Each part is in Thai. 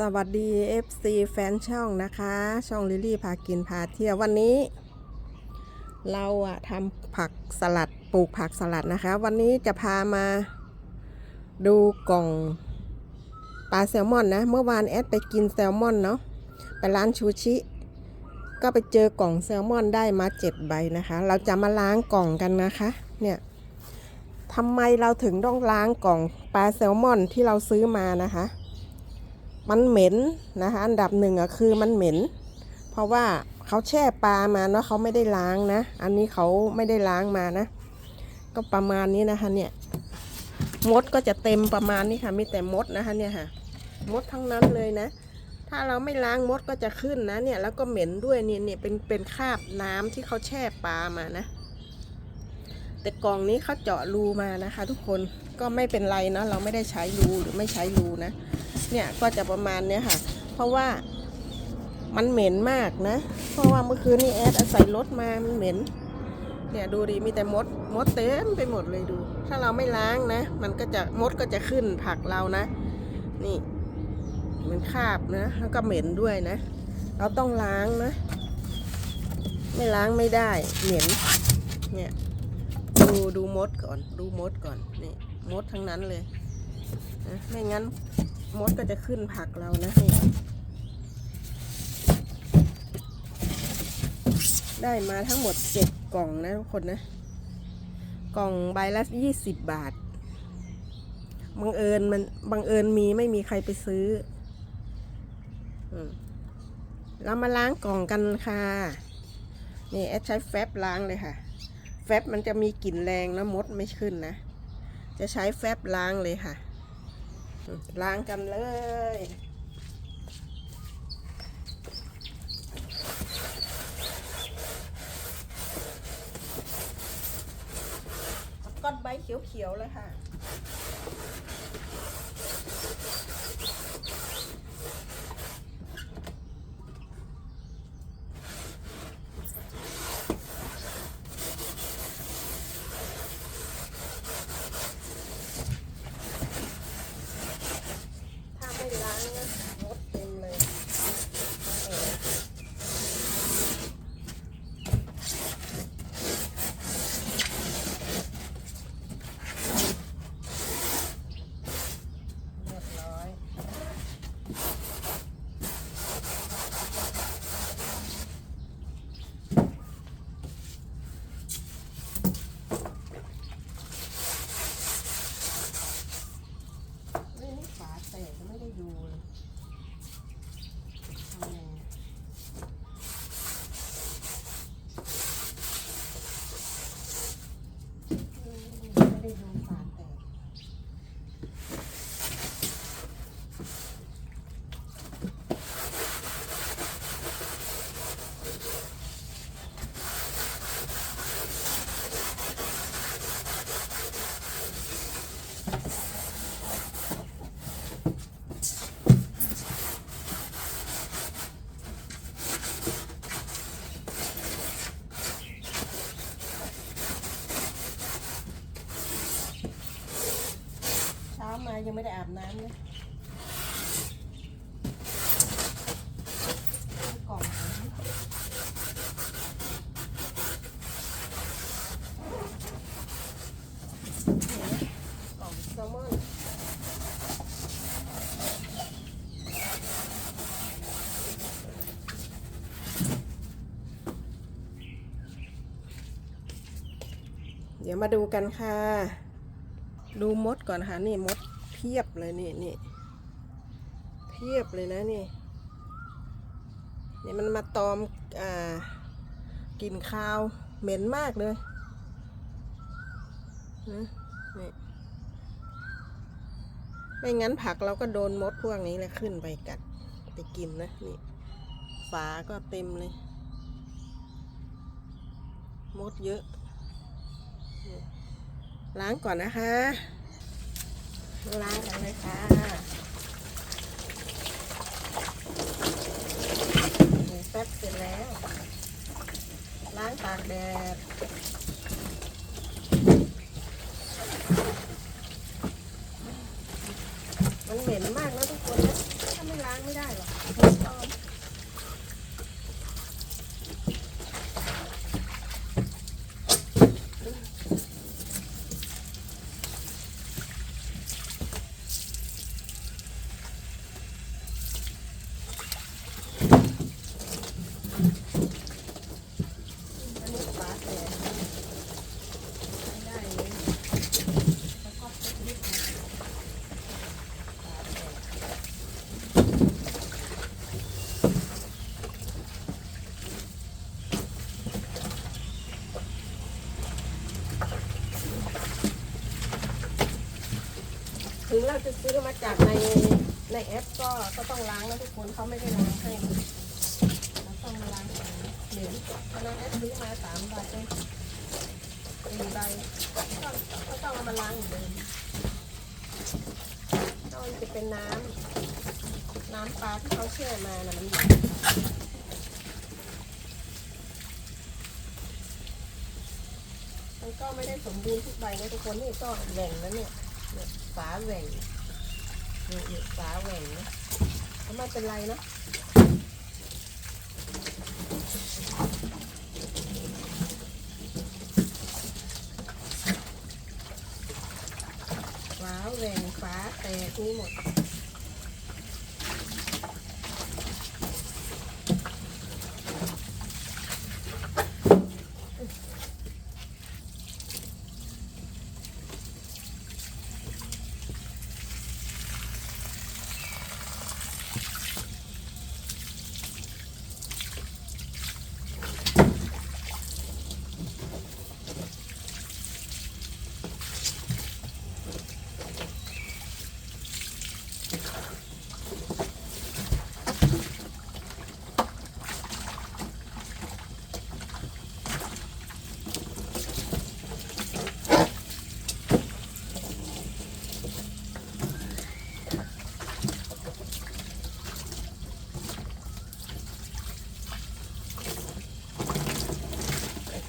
สวัสดี FC แฟนช่องนะคะ ช่องลิลลี่พากินพาเที่ยววันนี้ เราอะทำผักสลัดปลูกผักสลัดนะคะ วันนี้จะพามาดูกล่องปลาแซลมอนนะ เมื่อวานแอดไปกินแซลมอนเนาะไปร้านชูชิ ก็ไปเจอกล่องแซลมอนได้มาเจ็ดใบนะคะ เราจะมาล้างกล่องกันนะคะเนี่ยทำไมเราถึงต้องล้างกล่องปลาแซลมอนที่เราซื้อมานะคะ มันเหม็นนะคะ อันดับหนึ่งอะคือมันเหม็น เพราะว่าเขาแช่ปลามาเนาะเขาไม่ได้ล้างนะ อันนี้เขาไม่ได้ล้างมานะ ก็ประมาณนี้นะคะ เนี่ย มดก็จะเต็มประมาณนี้ค่ะ มีแต่มดนะคะ เนี่ยค่ะ มดทั้งนั้นเลยนะ ถ้าเราไม่ล้างมดก็จะขึ้นนะ เนี่ย แล้วก็เหม็นด้วยเนี่ยเนี่ยเป็นเป็นคราบน้ำที่เขาแช่ปลามานะ แต่กล่องนี้เขาเจาะรูมานะคะ ทุกคนก็ไม่เป็นไรนะเราไม่ได้ใช้รูหรือไม่ใช้รูนะ เนี่ยก็จะประมาณเนี้ยค่ะ เพราะว่ามันเหม็นมากนะ เพราะว่าเมื่อคืนนี้แอดอาศัยรถมามันเหม็น เนี่ยดูดิมีแต่มดมดเต็มไปหมดเลยดู ถ้าเราไม่ล้างนะ มันก็จะมดก็จะขึ้นผักเรานะ นี่มันคาบนะแล้วก็เหม็นด้วยนะ เราต้องล้างนะ ไม่ล้างไม่ได้เหม็นเนี่ย ดูดูมดก่อน ดูมดก่อนนี่มดทั้งนั้นเลยนะไม่งั้นมดก็จะขึ้นผักเรานะนี่ได้มาทั้งหมดเจ็ดกล่องนะทุกคนนะ กล่องใบละยี่สิบบาทบังเอิญมันบังเอิญมีไม่มีใครไปซื้อเรามาล้างกล่องกันค่ะ นี่แอดใช้แฟบล้างเลยค่ะ แฟบมันจะมีกลิ่นแรงนะมดไม่ขึ้นนะ จะใช้แฟบล้างเลยค่ะ ล้างกันเลยก้อนใบเขียวๆเลยค่ะ ถ้าไม่ล้างนะมดเต็มเลยเออเรียบร้อย เฮ้ยนี่ฝาแตกก็ไม่ได้ดูเลยทำไงเออ ไม่ได้ดูฝาแตกเช้ามายัง ได้อาบน้ำเลยกล่องกล่องแซลมอนเดี๋ยวมาดูกันค่ะ ดูมดก่อนค่ะ นี่มด พียบเลยนี่นี่เพียบเลยนะนี่นี่มันมาตอมอ่ากลิ่นคาวเหม็นมากเลยนะนี่ไม่งั้นผักเราก็โดนมดพวกนี้แหละขึ้นไปกัดไปกินนะนี่ฝาก็เต็มเลย มดเยอะ ล้างก่อนนะคะ ล้างกันเลยค่ะนี่แป๊บเสร็จแล้ว ล้างตากแดด มันเหม็นมากนะทุกคนนะถ้าไม่ล้างไม่ อันนี้ฝาแตกไม่ได้เลยแล้วก็พลิกนิดนึงฝาแตก ถึงเราจะซื้อมาจากในในแอปก็ก็ต้องล้างนะทุกคนเขาไม่ได้ล้างให้เราต้องมาล้างเหม็นเพราะฉะนั้นแอปซื้อมาสามใบเองสี่ใบก็ต้องเอามาล้างอยู่เดิมก็มันจะเป็นน้ำน้ำปลาที่เขาแช่มานะมันอยู่มันก็ไม่ได้สมบูรณ์ทุกใบนะทุกคนนี่ก็แหว่งแล้วเนี่ย เนี่ยฝาแหว่งนี่นี่ฝาแหว่งนะก็ไม่เป็นไรเนาะฝาแหว่งฝาแตกนี่หมด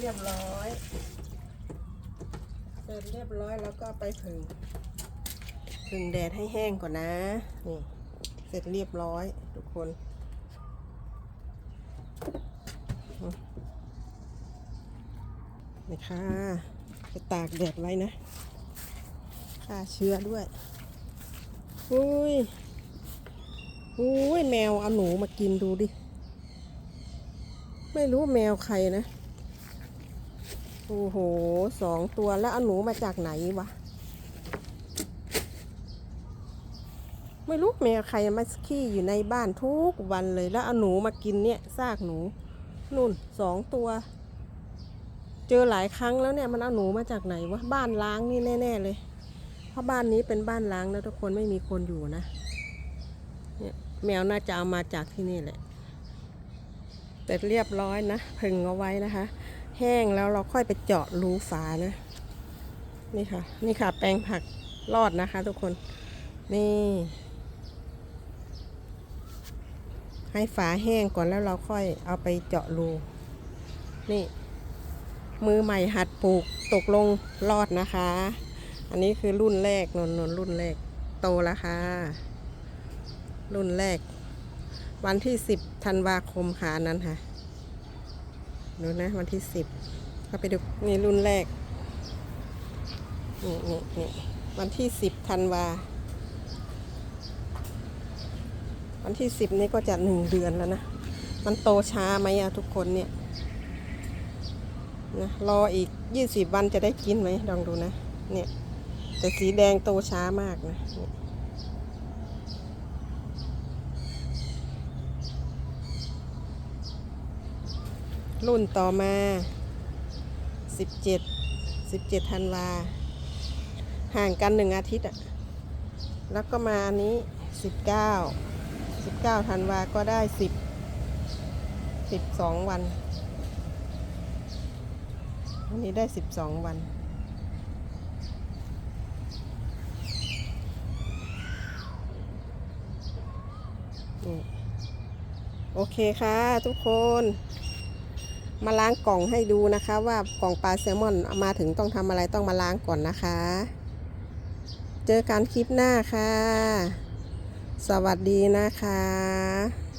เรียบร้อย เสร็จเรียบร้อยแล้วก็ไปผึ่งผึ่งแดดให้แห้งก่อนนะนี่เสร็จเรียบร้อยทุกคน นี่ค่ะไปตากแดดไว้นะฆ่าเชื้อด้วย อุ้ย อุ้ยแมวเอาหนูมากินดูดิ ไม่รู้แมวใครนะ โอ้โหสองตัวแล้วเอาหนูมาจากไหนวะ ไม่รู้แมวใครมาขี้อยู่ในบ้านทุกวันเลยแล้วเอาหนูมากินเนี่ยซากหนูนุ่นสองตัว เจอหลายครั้งแล้วเนี่ยมันเอาหนูมาจากไหนวะบ้านล้างนี่แน่ ๆ เลย เพราะบ้านนี้เป็นบ้านล้างนะทุกคนไม่มีคนอยู่นะเนี่ยแมวน่าจะเอามาจากที่นี่แหละแต่เรียบร้อยนะผึ่งเอาไว้นะคะ แห้งแล้วเราค่อยไปเจาะรูฝานะ นี่ค่ะ นี่ค่ะ แปลงผักรอดนะคะ ทุกคน นี่ ให้ฝาแห้งก่อนแล้วเราค่อยเอาไปเจาะรู นี่ มือใหม่หัดปลูกตกลงรอดนะคะ อันนี้คือรุ่นแรกนนนนรุ่นแรก โตแล้วค่ะ รุ่นแรก วันที่สิบธันวาคมค่ะนั้นค่ะ ดูนะ วันที่สิบก็ไปดูนี่รุ่นแรก นี่นี่นี่วันที่สิบธันวา วันที่สิบนี้ก็จะหนึ่งเดือนแล้วนะ มันโตช้าไหมอะทุกคนเนี่ยนะรออีกยี่สิบวันจะได้กินไหมลองดูนะ เนี่ย แต่สีแดงโตช้ามากนะเนี่ย รุ่นต่อมา 17 17ธันวา ห่างกันหนึ่งอาทิตย์อะแล้วก็มาอันนี้ 19 19ธันวาก็ได้ 10 12 วัน อันนี้ได้ 12 วันโอเคค่ะทุกคน มาล้างกล่องให้ดูนะคะ ว่ากล่องปลาแซลมอนมาถึงต้องทำอะไรต้องมาล้างก่อนนะคะ เจอกันคลิปหน้าค่ะ สวัสดีนะคะ